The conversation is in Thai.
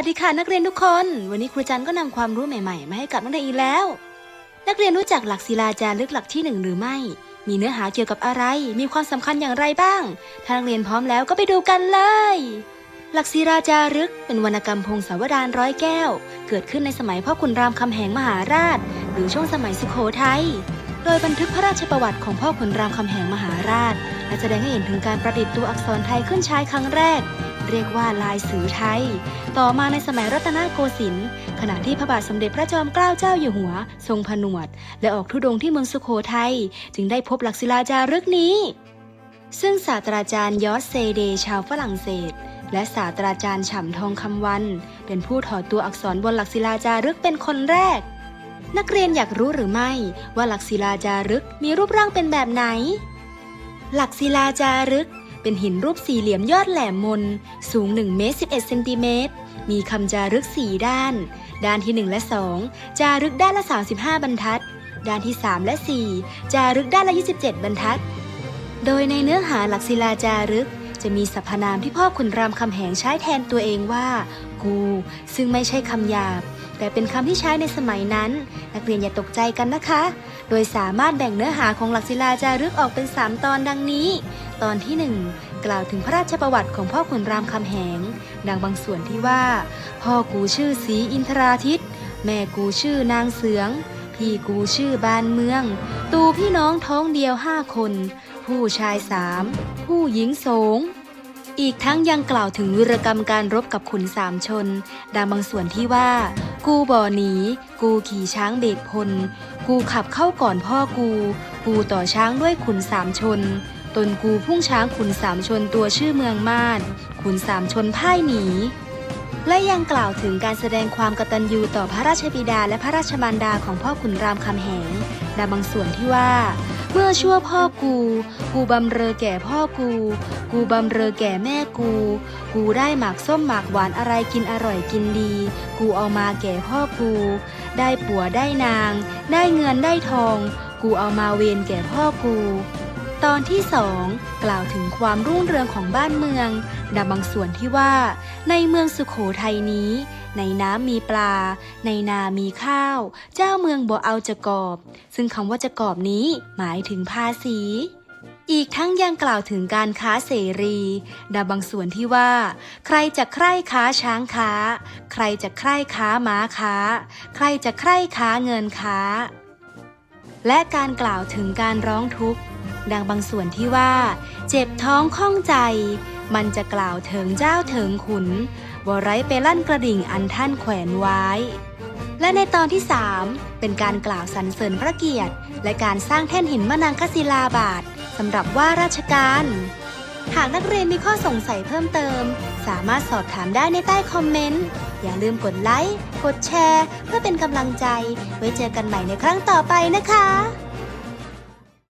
วัสดีค่ะนักเรียนทุกคน วันนี้ครูจันก็นำความรู้ใหม่ๆ มาให้กับนักเรียนอีกแล้ว นักเรียนรู้จักหลักศิลาจารึกหลักที่หนึ่งหรือไม่ มีเนื้อหาเกี่ยวกับอะไร มีความสำคัญอย่างไรบ้าง ถ้านักเรียนพร้อมแล้วก็ไปดูกันเลย หลักศิลาจารึก เป็นวรรณกรรมพงศาวดารร้อยแก้ว เกิดขึ้นในสมัยพ่อขุนรามคำแหงมหาราช หรือช่วงสมัยสุโขทัย โดยบันทึกพระราชประวัติของพ่อขุนรามคำแหงมหาราช และแสดงให้เห็นถึงการประดิษฐ์ตัวอักษรไทยขึ้นใช้ครั้งแรก เรียกว่าลายสือไทย ต่อมาในสมัยรัตนโกสินทร์ขณะที่พระบาทสมเด็จพระจอมเกล้าเจ้าอยู่หัว ทรงผนวด และออกทุดงที่เมืองสุโขทัยจึงได้พบหลักศิลาจารึกนี้ ซึ่งศาสตราจารย์ยอสเซเดชาวฝรั่งเศส และศาสตราจารย์ฉ่ำทองคำวัน เป็นผู้ถอดตัวอักษรบนหลักศิลาจารึกเป็นคนแรก นักเรียนอยากรู้หรือไม่ว่าหลักศิลาจารึกมีรูปร่างเป็นแบบไหน หลักศิลาจารึก เป็นหินรูปสี่เหลี่ยมยอดแหลมมน สูง1เมตร11เซนติเมตร มีคำจารึก 4 ด้าน ด้านที่ 1 และ 2 จารึกด้านละ 35 บรรทัด ด้านที่ 3 และ 4 จารึกด้านละ 27 บรรทัด โดยในเนื้อหาหลักศิลาจารึกจะมีสรรพนามที่พ่อขุนรามคำแหงใช้แทนตัวเองว่า กู ซึ่งไม่ใช่คำหยาบ แต่เป็นคำที่ใช้ในสมัยนั้น นักเรียนอย่าตกใจกันนะคะ โดยสามารถแบ่งเนื้อหาของหลักศิลาจารึกออกเป็น 3 ตอนดังนี้ ตอนที่ 1 กล่าวถึงพระราชประวัติของพ่อขุนรามคำแหง ดังบางส่วนที่ว่า พ่อกูชื่อศรีอินทราทิต แม่กูชื่อนางเสือง พี่กูชื่อบานเมือง ตูพี่น้องท้องเดียวห้าคน ผู้ชายสามผู้หญิงสงอีกทั้งยังกล่าวถึงวีรกรรมการรบกับขุนสามชน ดังบางส่วนที่ว่า กูบ่อหนี กูขี่ช้างเบกพล กูขับเข้าก่อนพ่อกู กูต่อช้างด้วยขุนสามชน ตนกูพุ่งช้างขุนสามชนตัวชื่อเมืองมาดขุนสามชนพ่ายหนี และยังกล่าวถึงการแสดงความกตัญญูต่อพระราชบิดาและพระราชมารดาของพ่อขุนรามคำแหงดังบางส่วนที่ว่า เมื่อชั่วพ่อกู กูบำเรอแก่พ่อกู กูบำเรอแก่แม่กู กูได้หมากส้มหมากหวานอะไรกินอร่อยกินดี กูเอามาแก่พ่อกู ได้ผัวได้นาง ได้เงินได้ทอง กูเอามาเวนแก่พ่อกู ตอนที่สองกล่าวถึงความรุ่งเรืองของบ้านเมืองดังบางส่วนที่ว่า ในเมืองสุขโขทัยนี้ ในน้ำมีปลา ในนามีข้าว เจ้าเมืองบ่เอาจะกอบ ซึ่งคำว่าจะกอบนี้หมายถึงภาษีอีกทั้งยังกล่าวถึงการค้าเสรี ดังบางส่วนที่ว่า ใครจะใคร่ค้าช้างค้า ใครจะใคร่ค้าม้าค้า ใครจะใคร่ค้าเงินค้า และการกล่าวถึงการร้องทุกข์ ดังบางส่วนที่ว่า เจ็บท้องข้องใจ มันจะกล่าวถึงเจ้าเถิงขุนบไร้ไปลั่นกระดิ่งอันท่านแขวนไว้ และในตอนที่ 3 เป็นการกล่าวสรรเสริญพระเกียรติ และการสร้างแท่นหินมะนังคศิลาบาทสำหรับว่าราชการ หากนักเรียนมีข้อสงสัยเพิ่มเติม สามารถสอบถามได้ในใต้คอมเมนต์ อย่าลืมกดไลค์ กดแชร์ เพื่อเป็นกำลังใจ ไว้เจอกันใหม่ในครั้งต่อไปนะคะ